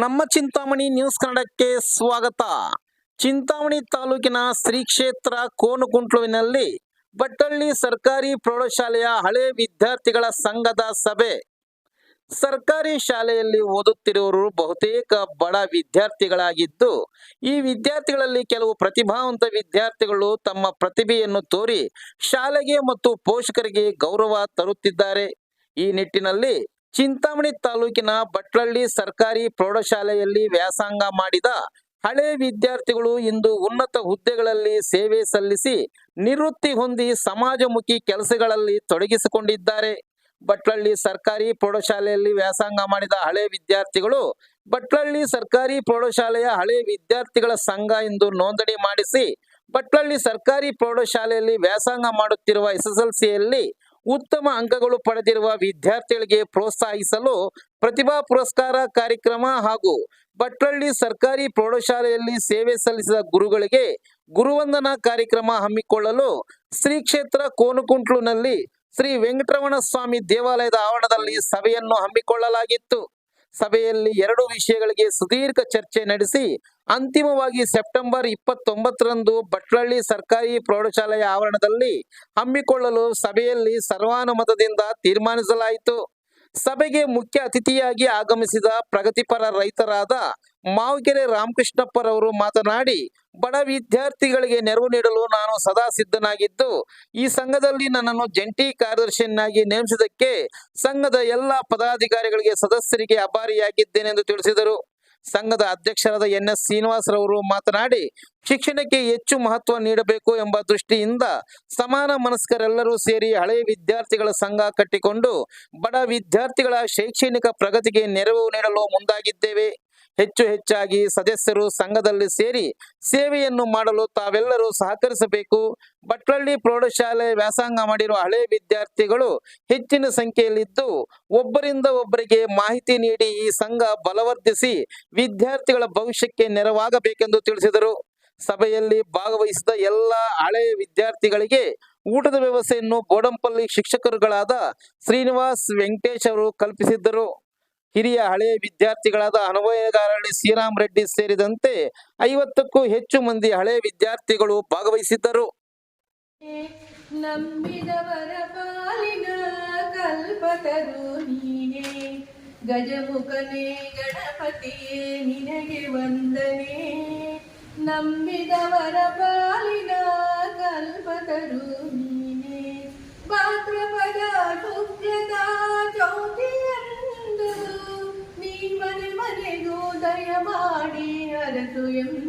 ನಮ್ಮ ಚಿಂತಾಮಣಿ ನ್ಯೂಸ್ ಕನ್ನಡಕ್ಕೆ ಸ್ವಾಗತ. ಚಿಂತಾಮಣಿ ತಾಲೂಕಿನ ಶ್ರೀ ಕ್ಷೇತ್ರ ಕೋನುಕುಂಟ್ಲುವಿನಲ್ಲಿ ಬಟ್ಟಳ್ಳಿ ಸರ್ಕಾರಿ ಪ್ರೌಢಶಾಲೆಯ ಹಳೆ ವಿದ್ಯಾರ್ಥಿಗಳ ಸಂಘದ ಸಭೆ. ಸರ್ಕಾರಿ ಶಾಲೆಯಲ್ಲಿ ಓದುತ್ತಿರುವವರು ಬಹುತೇಕ ಬಡ ವಿದ್ಯಾರ್ಥಿಗಳಾಗಿದ್ದು, ಈ ವಿದ್ಯಾರ್ಥಿಗಳಲ್ಲಿ ಕೆಲವು ಪ್ರತಿಭಾವಂತ ವಿದ್ಯಾರ್ಥಿಗಳು ತಮ್ಮ ಪ್ರತಿಭೆಯನ್ನು ತೋರಿ ಶಾಲೆಗೆ ಮತ್ತು ಪೋಷಕರಿಗೆ ಗೌರವ ತರುತ್ತಿದ್ದಾರೆ. ಈ ನಿಟ್ಟಿನಲ್ಲಿ ಚಿಂತಾಮಣಿ ತಾಲೂಕಿನ ಬಟ್ಲಳ್ಳಿ ಸರ್ಕಾರಿ ಪ್ರೌಢಶಾಲೆಯಲ್ಲಿ ವ್ಯಾಸಂಗ ಮಾಡಿದ ಹಳೆ ವಿದ್ಯಾರ್ಥಿಗಳು ಇಂದು ಉನ್ನತ ಹುದ್ದೆಗಳಲ್ಲಿ ಸೇವೆ ಸಲ್ಲಿಸಿ ನಿವೃತ್ತಿ ಹೊಂದಿ ಸಮಾಜಮುಖಿ ಕೆಲಸಗಳಲ್ಲಿ ತೊಡಗಿಸಿಕೊಂಡಿದ್ದಾರೆ. ಬಟ್ಲಳ್ಳಿ ಸರ್ಕಾರಿ ಪ್ರೌಢಶಾಲೆಯಲ್ಲಿ ವ್ಯಾಸಂಗ ಮಾಡಿದ ಹಳೆ ವಿದ್ಯಾರ್ಥಿಗಳು ಬಟ್ಲಳ್ಳಿ ಸರ್ಕಾರಿ ಪ್ರೌಢಶಾಲೆಯ ಹಳೆ ವಿದ್ಯಾರ್ಥಿಗಳ ಸಂಘ ಎಂದು ನೋಂದಣಿ ಮಾಡಿಸಿ ಬಟ್ಲಳ್ಳಿ ಸರ್ಕಾರಿ ಪ್ರೌಢಶಾಲೆಯಲ್ಲಿ ವ್ಯಾಸಂಗ ಮಾಡುತ್ತಿರುವ ಎಸ್ಎಸ್ಎಲ್ಸಿಯಲ್ಲಿ ಎಸ್ ಎಲ್ ಸಿಯಲ್ಲಿ ಉತ್ತಮ ಅಂಕಗಳು ಪಡೆದಿರುವ ವಿದ್ಯಾರ್ಥಿಗಳಿಗೆ ಪ್ರೋತ್ಸಾಹಿಸಲು ಪ್ರತಿಭಾ ಪುರಸ್ಕಾರ ಕಾರ್ಯಕ್ರಮ ಹಾಗೂ ಭಟ್ರಳ್ಳಿ ಸರ್ಕಾರಿ ಪ್ರೌಢಶಾಲೆಯಲ್ಲಿ ಸೇವೆ ಸಲ್ಲಿಸಿದ ಗುರುಗಳಿಗೆ ಗುರುವಂದನಾ ಕಾರ್ಯಕ್ರಮ ಹಮ್ಮಿಕೊಳ್ಳಲು ಶ್ರೀ ಕ್ಷೇತ್ರ ಕೋನುಕುಂಟ್ಲುನಲ್ಲಿ ಶ್ರೀ ವೆಂಕಟರಮಣ ಸ್ವಾಮಿ ದೇವಾಲಯದ ಆವರಣದಲ್ಲಿ ಸಭೆಯನ್ನು ಹಮ್ಮಿಕೊಳ್ಳಲಾಗಿತ್ತು. ಸಭೆಯಲ್ಲಿ ಎರಡು ವಿಷಯಗಳಿಗೆ ಸುದೀರ್ಘ ಚರ್ಚೆ ನಡೆಸಿ ಅಂತಿಮವಾಗಿ ಸೆಪ್ಟೆಂಬರ್ ಇಪ್ಪತ್ತೊಂಬತ್ತರಂದು ಬಟ್ಲಳ್ಳಿ ಸರ್ಕಾರಿ ಪ್ರೌಢಶಾಲೆಯ ಆವರಣದಲ್ಲಿ ಹಮ್ಮಿಕೊಳ್ಳಲು ಸಭೆಯಲ್ಲಿ ಸರ್ವಾನುಮತದಿಂದ ತೀರ್ಮಾನಿಸಲಾಯಿತು. ಸಭೆಗೆ ಮುಖ್ಯ ಅತಿಥಿಯಾಗಿ ಆಗಮಿಸಿದ ಪ್ರಗತಿಪರ ರೈತರಾದ ಮಾವಿಗೆರೆ ರಾಮಕೃಷ್ಣಪ್ಪರವರು ಮಾತನಾಡಿ, ಬಡ ವಿದ್ಯಾರ್ಥಿಗಳಿಗೆ ನೆರವು ನೀಡಲು ನಾನು ಸದಾ ಸಿದ್ಧನಾಗಿದ್ದು, ಈ ಸಂಘದಲ್ಲಿ ನನ್ನನ್ನು ಜಂಟಿ ಕಾರ್ಯದರ್ಶಿಯನ್ನಾಗಿ ನೇಮಿಸಿದ್ದಕ್ಕೆ ಸಂಘದ ಎಲ್ಲ ಪದಾಧಿಕಾರಿಗಳಿಗೆ ಸದಸ್ಯರಿಗೆ ಅಭಾರಿಯಾಗಿದ್ದೇನೆಂದು ತಿಳಿಸಿದರು. ಸಂಘದ ಅಧ್ಯಕ್ಷರಾದ ಎನ್ ಎಸ್ ಶ್ರೀನಿವಾಸ್ ರವರು ಮಾತನಾಡಿ, ಶಿಕ್ಷಣಕ್ಕೆ ಹೆಚ್ಚು ಮಹತ್ವ ನೀಡಬೇಕು ಎಂಬ ದೃಷ್ಟಿಯಿಂದ ಸಮಾನ ಮನಸ್ಕರೆಲ್ಲರೂ ಸೇರಿ ಹಳೆಯ ವಿದ್ಯಾರ್ಥಿಗಳ ಸಂಘ ಕಟ್ಟಿಕೊಂಡು, ಬಡ ವಿದ್ಯಾರ್ಥಿಗಳ ಶೈಕ್ಷಣಿಕ ಪ್ರಗತಿಗೆ ನೆರವು ನೀಡಲು ಮುಂದಾಗಿದ್ದೇವೆ. ಹೆಚ್ಚು ಹೆಚ್ಚಾಗಿ ಸದಸ್ಯರು ಸಂಘದಲ್ಲಿ ಸೇರಿ ಸೇವೆಯನ್ನು ಮಾಡಲು ತಾವೆಲ್ಲರೂ ಸಹಕರಿಸಬೇಕು. ಬಟ್ಲಳ್ಳಿ ಪ್ರೌಢಶಾಲೆ ವ್ಯಾಸಂಗ ಮಾಡಿರುವ ಹಳೆ ವಿದ್ಯಾರ್ಥಿಗಳು ಹೆಚ್ಚಿನ ಸಂಖ್ಯೆಯಲ್ಲಿದ್ದು ಒಬ್ಬರಿಂದ ಒಬ್ಬರಿಗೆ ಮಾಹಿತಿ ನೀಡಿ ಈ ಸಂಘ ಬಲವರ್ಧಿಸಿ ವಿದ್ಯಾರ್ಥಿಗಳ ಭವಿಷ್ಯಕ್ಕೆ ನೆರವಾಗಬೇಕೆಂದು ತಿಳಿಸಿದರು. ಸಭೆಯಲ್ಲಿ ಭಾಗವಹಿಸಿದ ಎಲ್ಲ ಹಳೆ ವಿದ್ಯಾರ್ಥಿಗಳಿಗೆ ಊಟದ ವ್ಯವಸ್ಥೆಯನ್ನು ಗೋಡಂಪಲ್ಲಿ ಶಿಕ್ಷಕರುಗಳಾದ ಶ್ರೀನಿವಾಸ್ ವೆಂಕಟೇಶ್ ಅವರು ಕಲ್ಪಿಸಿದ್ದರು. ಹಿರಿಯ ಹಳೆಯ ವಿದ್ಯಾರ್ಥಿಗಳಾದ ಅನುಭವಗಾರಳ್ಳಿ ಶ್ರೀರಾಮ್ ರೆಡ್ಡಿ ಸೇರಿದಂತೆ ಐವತ್ತಕ್ಕೂ ಹೆಚ್ಚು ಮಂದಿ ಹಳೆ ವಿದ್ಯಾರ್ಥಿಗಳು ಭಾಗವಹಿಸಿದ್ದರು. ನಂಬಿದವರ ಪಾಲಿನ ಕಲ್ಪತರು ನೀನೇ. ಗಜಮುಖನೇ, ಗಣಪತಿಯೇ, ನಿನಗೆ ವಂದನೆ. ನಂಬಿದವರ ಪಾಲಿನ ಕಲ್ಪತರು ನೀನೇ. ಭಾದ್ರಪದ ಶುಕ್ಲದ Hallelujah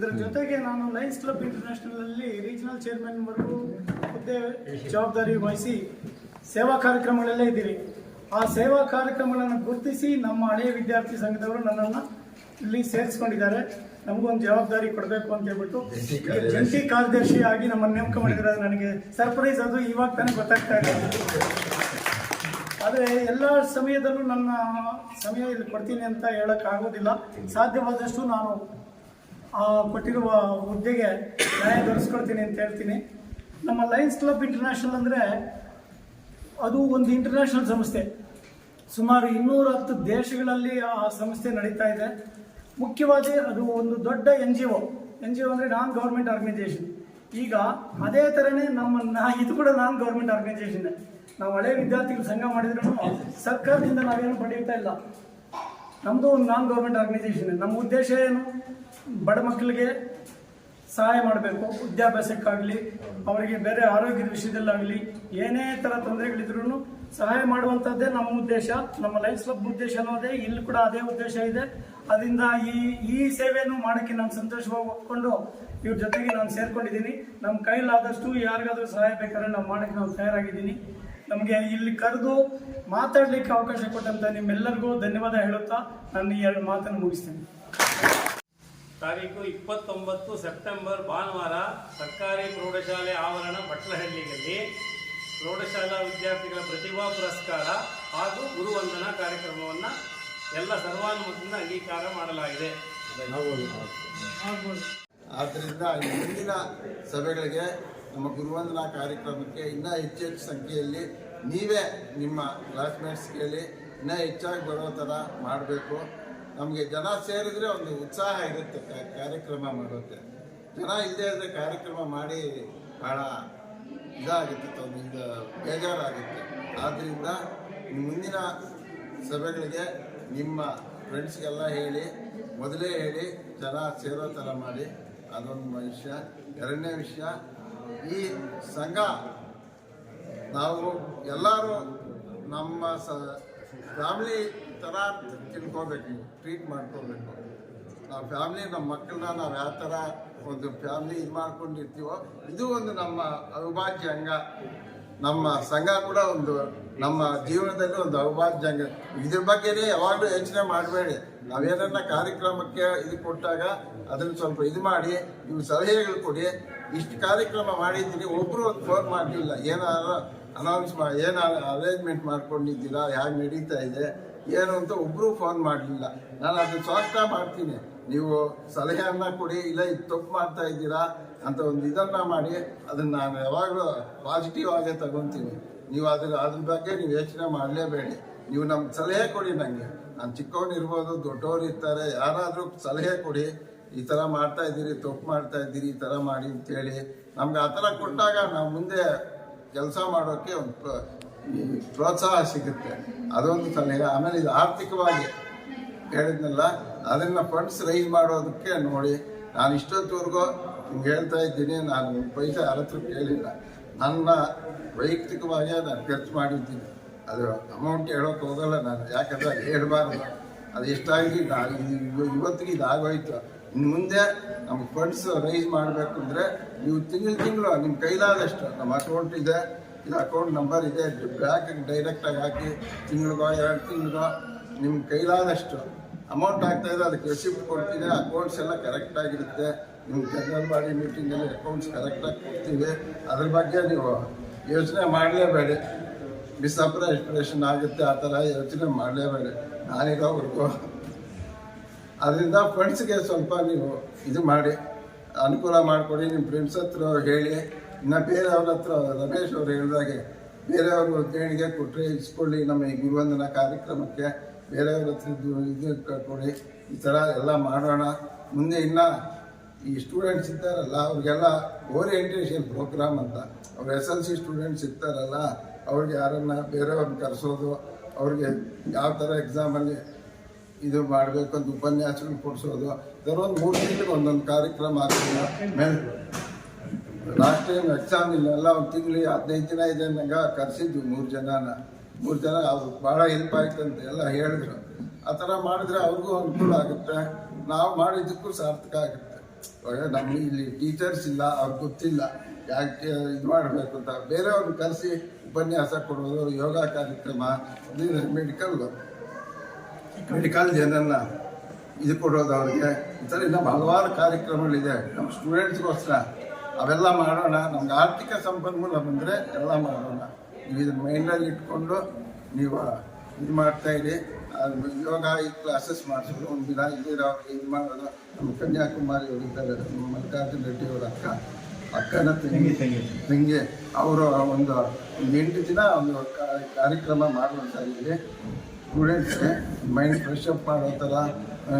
ಇದರ ಜೊತೆಗೆ ನಾನು ಲಯನ್ಸ್ ಕ್ಲಬ್ ಇಂಟರ್ನ್ಯಾಷನಲ್ ಅಲ್ಲಿ ರೀಜನಲ್ ಚೇರ್ಮನ್ ವರ್ಗೂ ಹುದ್ದೆ ಜವಾಬ್ದಾರಿ ವಹಿಸಿ ಸೇವಾ ಕಾರ್ಯಕ್ರಮಗಳಲ್ಲೇ ಇದ್ದೀರಿ. ಆ ಸೇವಾ ಕಾರ್ಯಕ್ರಮಗಳನ್ನು ಗುರುತಿಸಿ ನಮ್ಮ ಹಳೆಯ ವಿದ್ಯಾರ್ಥಿ ಸಂಘದವರು ನನ್ನನ್ನು ಇಲ್ಲಿ ಸೇರಿಸ್ಕೊಂಡಿದ್ದಾರೆ. ನಮಗೊಂದು ಜವಾಬ್ದಾರಿ ಕೊಡಬೇಕು ಅಂತ ಹೇಳ್ಬಿಟ್ಟು ಜಂಟಿ ಕಾರ್ಯದರ್ಶಿಯಾಗಿ ನಮ್ಮನ್ನು ನೇಮಕ ಮಾಡಿದ್ರೆ ನನಗೆ ಸರ್ಪ್ರೈಸ್. ಅದು ಇವಾಗ ತಾನೇ ಗೊತ್ತಾಗ್ತಾ ಇದೆ. ಆದರೆ ಎಲ್ಲ ಸಮಯದಲ್ಲೂ ನನ್ನ ಸಮಯ ಇಲ್ಲಿ ಕೊಡ್ತೀನಿ ಅಂತ ಹೇಳೋಕ್ಕಾಗೋದಿಲ್ಲ. ಸಾಧ್ಯವಾದಷ್ಟು ನಾನು ಕೊಟ್ಟಿರುವ ಹುದ್ದೆಗೆ ನ್ಯಾಯ ದೊರೆಸ್ಕೊಳ್ತೀನಿ ಅಂತ ಹೇಳ್ತೀನಿ. ನಮ್ಮ ಲಯನ್ಸ್ ಕ್ಲಬ್ ಇಂಟರ್ನ್ಯಾಷನಲ್ ಅಂದರೆ ಅದು ಒಂದು ಇಂಟರ್ನ್ಯಾಷನಲ್ ಸಂಸ್ಥೆ. ಸುಮಾರು ಇನ್ನೂರ ಹತ್ತು ದೇಶಗಳಲ್ಲಿ ಆ ಸಂಸ್ಥೆ ನಡೀತಾ ಇದೆ. ಮುಖ್ಯವಾಗಿ ಅದು ಒಂದು ದೊಡ್ಡ N G O N G O ಅಂದರೆ ನಾನ್ ಗೌರ್ಮೆಂಟ್ ಆರ್ಗನೈಸೇಷನ್ ಈಗ ಅದೇ ಥರನೇ ನಮ್ಮ ನಾ- ಇದು ಕೂಡ ನಾನ್ ಗೌರ್ಮೆಂಟ್ ಆರ್ಗನೈಸೇಷನ್ ನಾವು ಹಳೆ ವಿದ್ಯಾರ್ಥಿಗಳು ಸಂಘ ಮಾಡಿದ್ರು ಸರ್ಕಾರದಿಂದ ನಾವೇನು ಪಡೆಯುತ್ತಾ ಇಲ್ಲ. ನಮ್ಮದು ಒಂದು ನಾನ್ ಗೌರ್ಮೆಂಟ್ ಆರ್ಗನೈಸೇಷನ್ ನಮ್ಮ ಉದ್ದೇಶ ಏನು? ಬಡ ಮಕ್ಕಳಿಗೆ ಸಹಾಯ ಮಾಡಬೇಕು, ವಿದ್ಯಾಭ್ಯಾಸಕ್ಕಾಗಲಿ, ಅವರಿಗೆ ಬೇರೆ ಆರೋಗ್ಯದ ವಿಷಯದಲ್ಲಾಗಲಿ, ಏನೇ ಥರ ತೊಂದರೆಗಳಿದ್ರೂ ಸಹಾಯ ಮಾಡುವಂಥದ್ದೇ ನಮ್ಮ ಉದ್ದೇಶ, ನಮ್ಮ ಲೈಫ್ ಸ್ಲಬ್ ಉದ್ದೇಶ ಅನ್ನೋದೇ, ಇಲ್ಲಿ ಕೂಡ ಅದೇ ಉದ್ದೇಶ ಇದೆ. ಅದರಿಂದ ಈ ಈ ಸೇವೆಯನ್ನು ಮಾಡೋಕ್ಕೆ ನಾನು ಸಂತೋಷವಾಗಿ ಒಪ್ಕೊಂಡು ಇವ್ರ ಜೊತೆಗೆ ನಾನು ಸೇರ್ಕೊಂಡಿದ್ದೀನಿ. ನಮ್ಮ ಕೈಲಾದಷ್ಟು ಯಾರಿಗಾದರೂ ಸಹಾಯ ಬೇಕಾದ್ರೆ ನಾವು ಮಾಡೋಕ್ಕೆ ನಾವು ತಯಾರಾಗಿದ್ದೀನಿ. ನಮಗೆ ಇಲ್ಲಿ ಕರೆದು ಮಾತಾಡಲಿಕ್ಕೆ ಅವಕಾಶ ಕೊಟ್ಟಂತ ನಿಮ್ಮೆಲ್ಲರಿಗೂ ಧನ್ಯವಾದ ಹೇಳುತ್ತಾ, ನಾನು ಈ ಎರಡು ಮಾತನ್ನು ಮುಗಿಸ್ತೇನೆ. ತಾರೀಕು ಇಪ್ಪತ್ತೊಂಬತ್ತು ಸೆಪ್ಟೆಂಬರ್ ಭಾನುವಾರ ಸರ್ಕಾರಿ ಪ್ರೌಢಶಾಲೆ ಆವರಣ ಬಟ್ಲಹಳ್ಳಿಯಲ್ಲಿ ಪ್ರೌಢಶಾಲಾ ವಿದ್ಯಾರ್ಥಿಗಳ ಪ್ರತಿಭಾ ಪುರಸ್ಕಾರ ಹಾಗೂ ಗುರುವಂದನಾ ಕಾರ್ಯಕ್ರಮವನ್ನು ಎಲ್ಲ ಸರ್ವಾನುಮತದಿಂದ ಅಂಗೀಕಾರ ಮಾಡಲಾಗಿದೆ. ಆದ್ದರಿಂದ ಮುಂದಿನ ಸಭೆಗಳಿಗೆ ನಮ್ಮ ಗುರುವಂದನಾ ಕಾರ್ಯಕ್ರಮಕ್ಕೆ ಇನ್ನೂ ಹೆಚ್ಚು ಹೆಚ್ಚು ಸಂಖ್ಯೆಯಲ್ಲಿ ನೀವೇ ನಿಮ್ಮ ಕ್ಲಾಸ್ಮೇಟ್ಸ್ ಕೇಳಿ ಇನ್ನೂ ಹೆಚ್ಚಾಗಿ ಬರೋ ಥರ ಮಾಡಬೇಕು. ನಮಗೆ ಜನ ಸೇರಿದ್ರೆ ಒಂದು ಉತ್ಸಾಹ ಇರುತ್ತೆ ಕಾರ್ಯಕ್ರಮ ಮಾಡೋಕ್ಕೆ ಜನ ಇಲ್ಲದೆ ಇದ್ರೆ ಕಾರ್ಯಕ್ರಮ ಮಾಡಿ ಭಾಳ ಇದಾಗುತ್ತೆ ಇದು ಬೇಜಾರಾಗುತ್ತೆ. ಆದ್ದರಿಂದ ಮುಂದಿನ ಸಭೆಗಳಿಗೆ ನಿಮ್ಮ ಫ್ರೆಂಡ್ಸ್ಗೆಲ್ಲ ಹೇಳಿ, ಮೊದಲೇ ಹೇಳಿ ಜನ ಸೇರೋ ಥರ ಮಾಡಿ. ಅದೊಂದು ವಿಷಯ. ಎರಡನೇ ವಿಷಯ, ಈ ಸಂಘ ನಾವು ಎಲ್ಲರೂ ನಮ್ಮ ಸ ಫ್ಯಾಮ್ಲಿ ಥರ ತಿಳ್ಕೊಬೇಕು ಟ್ರೀಟ್ ಮಾಡ್ಕೋಬೇಕು. ನಾವು ಫ್ಯಾಮ್ಲಿ ನಮ್ಮ ಮಕ್ಕಳನ್ನ ನಾವು ಯಾವ ಥರ ಒಂದು ಫ್ಯಾಮ್ಲಿ ಇದು ಮಾಡ್ಕೊಂಡಿರ್ತೀವೋ, ಇದು ಒಂದು ನಮ್ಮ ಅವಿಭಾಜ್ಯ ಅಂಗ. ನಮ್ಮ ಸಂಘ ಕೂಡ ಒಂದು, ನಮ್ಮ ಜೀವನದಲ್ಲಿ ಒಂದು ಅವಿಭಾಜ್ಯ ಅಂಗ. ಇದ್ರ ಬಗ್ಗೆನೇ ಯಾವಾಗಲೂ ಯೋಚನೆ ಮಾಡಬೇಡಿ. ನಾವೇನನ್ನ ಕಾರ್ಯಕ್ರಮಕ್ಕೆ ಇದು ಕೊಟ್ಟಾಗ ಅದನ್ನು ಸ್ವಲ್ಪ ಇದು ಮಾಡಿ ನೀವು ಸಲಹೆಗಳು ಕೊಡಿ. ಇಷ್ಟು ಕಾರ್ಯಕ್ರಮ ಮಾಡಿದ್ದೀನಿ ಒಬ್ಬರು ಒಂದು ಫೋನ್ ಮಾಡಲಿಲ್ಲ. ಏನಾದ್ರು ಅನೌನ್ಸ್ ಮಾಡಿ ಏನು ಅರೇಂಜ್ಮೆಂಟ್ ಮಾಡ್ಕೊಂಡಿದ್ದೀರಾ ಹೇಗೆ ನಡೀತಾ ಇದೆ? ಏನು ಅಂತ ಒಬ್ಬರು ಫೋನ್ ಮಾಡಲಿಲ್ಲ. ನಾನು ಅದನ್ನ ಸ್ವಾಗತ ಮಾಡ್ತೀನಿ. ನೀವು ಸಲಹೆಯನ್ನು ಕೊಡಿ, ಇಲ್ಲ ಇದು ತಪ್ಪು ಮಾಡ್ತಾ ಇದ್ದೀರಾ ಅಂತ ಒಂದು ಇದನ್ನ ಮಾಡಿ, ಅದನ್ನ ನಾನು ಯಾವಾಗಲೂ ಪಾಸಿಟಿವ್ ಆಗೇ ತಗೊತೀನಿ. ನೀವು ಅದ್ರ ಅದ್ರ ಬಗ್ಗೆ ನೀವು ಯೋಚನೆ ಮಾಡಲೇಬೇಡಿ. ನೀವು ನಮ್ಗೆ ಸಲಹೆ ಕೊಡಿ ನನಗೆ ನಾನು ಚಿಕ್ಕವ್ರು ಇರ್ಬೋದು, ದೊಡ್ಡವ್ರು ಇರ್ತಾರೆ, ಯಾರಾದರೂ ಸಲಹೆ ಕೊಡಿ. ಈ ಥರ ಮಾಡ್ತಾ ಇದ್ದೀರಿ, ತಪ್ಪು ಮಾಡ್ತಾ ಇದ್ದೀರಿ, ಈ ಥರ ಮಾಡಿ ಅಂತೇಳಿ. ನಮ್ಗೆ ಆ ಥರ ಕೊಟ್ಟಾಗ ನಾವು ಮುಂದೆ ಕೆಲಸ ಮಾಡೋಕ್ಕೆ ಒಂದು ಪ್ರೋತ್ಸಾಹ ಸಿಗುತ್ತೆ. ಅದೊಂದು ಸಲಹೆ. ಆಮೇಲೆ ಇದು ಆರ್ಥಿಕವಾಗಿ ಹೇಳಿದ್ನಲ್ಲ, ಅದನ್ನು ಫಂಡ್ಸ್ ರೈಸ್ ಮಾಡೋದಕ್ಕೆ ನೋಡಿ, ನಾನು ಇಷ್ಟೊತ್ತವರೆಗೂ ಹಿಂಗೆ ಹೇಳ್ತಾ ಇದ್ದೀನಿ, ನಾನು ಪೈಸೆ ಯಾರ ಕೇಳಿಲ್ಲ. ನನ್ನ ವೈಯಕ್ತಿಕವಾಗಿ ನಾನು ಖರ್ಚು ಮಾಡಿದ್ದೀನಿ. ಅದು ಅಮೌಂಟ್ ಹೇಳೋಕೆ ಹೋಗಲ್ಲ ನಾನು, ಯಾಕಂದ್ರೆ ಅದು ಹೇಳ್ಬಾರ್ದು. ಅದು ಎಷ್ಟಾಗಿ ನಾನು ಇವತ್ತಿಗೆ ಇದಾಗೋಯ್ತು ಇನ್ನು ಮುಂದೆ ನಮ್ಮ ಫಂಡ್ಸ್ ರೈಸ್ ಮಾಡಬೇಕು ಅಂದರೆ, ನೀವು ತಿಂಗಳು ತಿಂಗಳು ನಿಮ್ಮ ಕೈಲಾದಷ್ಟು, ನಮ್ಮ ಅಕೌಂಟ್ ಇದೆ ಇದು ಅಕೌಂಟ್ ನಂಬರ್ ಇದೆ. ಬ್ಯಾಂಕಿಗೆ ಡೈರೆಕ್ಟಾಗಿ ಹಾಕಿ ತಿಂಗಳಿಗೋ, ಎರಡು ತಿಂಗಳಿಗೋ ನಿಮ್ಮ ಕೈಲಾದಷ್ಟು ಅಮೌಂಟ್ ಆಗ್ತಾಯಿದೆ ಅದಕ್ಕೆ ರೆಸಿಪ್ಟ್ ಕೊಡ್ತೀನಿ ಅಕೌಂಟ್ಸ್ ಎಲ್ಲ ಕರೆಕ್ಟಾಗಿರುತ್ತೆ ನಿಮ್ಮ ಜನರಲ್ ಬಾಡಿ ಮೀಟಿಂಗಲ್ಲಿ ಅಕೌಂಟ್ಸ್ ಕರೆಕ್ಟಾಗಿ ಕೊಡ್ತೀವಿ. ಅದ್ರ ಬಗ್ಗೆ ನೀವು ಯೋಚನೆ ಮಾಡಲೇಬೇಡಿ. ಮಿಸ್ಅಪ್ರೇಷನ್ ಆಗುತ್ತೆ, ಆ ಥರ ಯೋಚನೆ ಮಾಡಲೇಬೇಡಿ. ನಾನಿರೋವರೆಗೂ ಅದರಿಂದ ಫ್ರೆಂಡ್ಸ್ಗೆ ಸ್ವಲ್ಪ ನೀವು ಇದು ಮಾಡಿ, ಅನುಕೂಲ ಮಾಡಿಕೊಡಿ. ನಿಮ್ಮ ಫ್ರೆಂಡ್ಸ್ ಹತ್ರ ಹೇಳಿ. ಇನ್ನು ಬೇರೆಯವ್ರ ಹತ್ರ ರಮೇಶ್ ಅವರು ಹೇಳಿದಾಗೆ ಬೇರೆಯವರು ದೇಣಿಗೆ ಕೊಟ್ಟರೆ ಇಸ್ಕೊಳ್ಳಿ, ನಮ್ಮ ಈ ಗುರುವಂದನ ಕಾರ್ಯಕ್ರಮಕ್ಕೆ ಬೇರೆಯವ್ರ ಹತ್ರ ಇದು ಕೊಡಿ ಈ ಥರ ಎಲ್ಲ ಮಾಡೋಣ. ಮುಂದೆ ಇನ್ನು ಈ ಸ್ಟೂಡೆಂಟ್ಸ್ ಇದ್ದಾರಲ್ಲ, ಅವ್ರಿಗೆಲ್ಲ ಓರಿಯೆಂಟೇಷನ್ ಪ್ರೋಗ್ರಾಮ್ ಅಂತ, ಅವ್ರು ಎಸ್ ಎಲ್ ಸಿ ಸ್ಟೂಡೆಂಟ್ಸ್ ಇರ್ತಾರಲ್ಲ, ಅವ್ರಿಗೆ ಯಾರನ್ನ ಬೇರೆಯವ್ರನ್ನ ಕರೆಸೋದು, ಅವ್ರಿಗೆ ಯಾವ ಥರ ಎಕ್ಸಾಮಲ್ಲಿ ಇದು ಮಾಡಬೇಕು ಅಂತ ಉಪನ್ಯಾಸಗಳು ಕೊಡಿಸೋದು ಒಂದು ಮೂರು ತಿಂಗಳಿಗೆ ಒಂದೊಂದು ಕಾರ್ಯಕ್ರಮ ಆಗ್ತದೆ. ಮೇಲೆ ಲಾಸ್ಟ್ ಟೈಮ್ ಎಕ್ಸಾಮ್ ಇಲ್ಲ, ಎಲ್ಲ ಒಂದು ತಿಂಗಳಿಗೆ ಹದಿನೈದು ದಿನ ಇದೆ ನಂಗೆ, ಕರೆಸಿದ್ವಿ ಮೂರು ಜನನ. ಮೂರು ಜನ ಅವ್ರು ಭಾಳ ಹೆಲ್ಪ್ ಅಂತ ಎಲ್ಲ ಹೇಳಿದ್ರು. ಆ ಥರ ಮಾಡಿದ್ರೆ ಅವ್ರಿಗೂ ಅನುಕೂಲ ಆಗುತ್ತೆ. ನಾವು ಮಾಡಿದ್ದಕ್ಕೂ ಸಾರ್ಥಕ ಆಗುತ್ತೆ. ಇವಾಗ ನಮಗೆ ಇಲ್ಲಿ ಟೀಚರ್ಸ್ ಇಲ್ಲ ಅವ್ರಿಗೆ ಗೊತ್ತಿಲ್ಲ. ಯಾಕೆ ಇದು ಮಾಡಬೇಕು ಅಂತ. ಬೇರೆಯವ್ರನ್ನ ಕರೆಸಿ ಉಪನ್ಯಾಸ ಕೊಡೋದು, ಯೋಗ ಕಾರ್ಯಕ್ರಮ ಮೆಡಿಕಲ್ ಮೆಡಿಕಲ್ ಜನನ್ನ ಇದು ಕೊಡೋದು ಅವ್ರಿಗೆ. ಈ ಥರ ಇನ್ನೂ ಹಲವಾರು ಕಾರ್ಯಕ್ರಮಗಳಿದೆ. ನಮ್ಮ ಸ್ಟೂಡೆಂಟ್ಸ್ಗೋಸ್ಕರ ಅವೆಲ್ಲ ಮಾಡೋಣ. ನಮ್ಗೆ ಆರ್ಥಿಕ ಸಂಪನ್ಮೂಲ ಬಂದರೆ ಎಲ್ಲ ಮಾಡೋಣ. ನೀವು ಇದನ್ನ ಮೈಂಡಲ್ಲಿ ಇಟ್ಕೊಂಡು ನೀವು ಇದು ಮಾಡ್ತಾ ಇರಿ. ಅದು ಯೋಗ ಈ ಕ್ಲಾಸಸ್ ಮಾಡಿಸೋದು ಒಂದು ದಿನ ಇಲ್ಲಿರೋ ಇದು ಮಾಡೋದು. ನಮ್ಮ ಕನ್ಯಾಕುಮಾರಿ ಅವರು ಇದ್ದಾರೆ. ನಮ್ಮ ಮಲ್ಲಿಕಾರ್ಜುನ ರೆಡ್ಡಿ ಅವರ ಅಕ್ಕ. ಅಕ್ಕನ ತಂಗಿ. ತಂಗಿ ಅವರು ಒಂದು ಒಂದು ಎಂಟು ದಿನ ಒಂದು ಕಾರ್ಯಕ್ರಮ ಇಲ್ಲಿ ಸ್ಟೂಡೆಂಟ್ಸ್ಗೆ ಮೈಂಡ್ ಫ್ರೆಶ್ ಅಪ್ ಮಾಡೋ ಥರ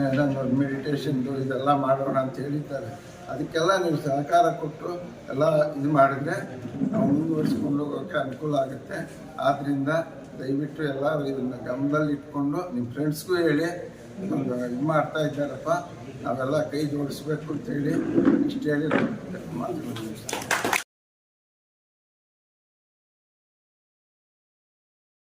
ಏನೋ ಮೆಡಿಟೇಷನ್ದು ಇದೆಲ್ಲ ಮಾಡೋಣ ಅಂತ ಹೇಳಿದ್ದಾರೆ. ಅದಕ್ಕೆಲ್ಲ ನೀವು ಸಹಕಾರ ಕೊಟ್ಟು ಎಲ್ಲ ಇದು ಮಾಡಿದ್ರೆ ನಾವು ಮುಂದುವರಿಸ್ಕೊಂಡು ಹೋಗೋಕ್ಕೆ ಅನುಕೂಲ ಆಗುತ್ತೆ. ಆದ್ದರಿಂದ ದಯವಿಟ್ಟು ಎಲ್ಲರೂ ಇದನ್ನು ಗಮನದಲ್ಲಿ ಇಟ್ಕೊಂಡು ನಿಮ್ಮ ಫ್ರೆಂಡ್ಸ್ಗೂ ಹೇಳಿ ಇದು ಮಾಡ್ತಾ ಇದ್ದಾರಪ್ಪ, ನಾವೆಲ್ಲ ಕೈ ಜೋಡಿಸ್ಬೇಕು ಅಂತೇಳಿ ಇಷ್ಟು ಹೇಳಿ ಮಾತು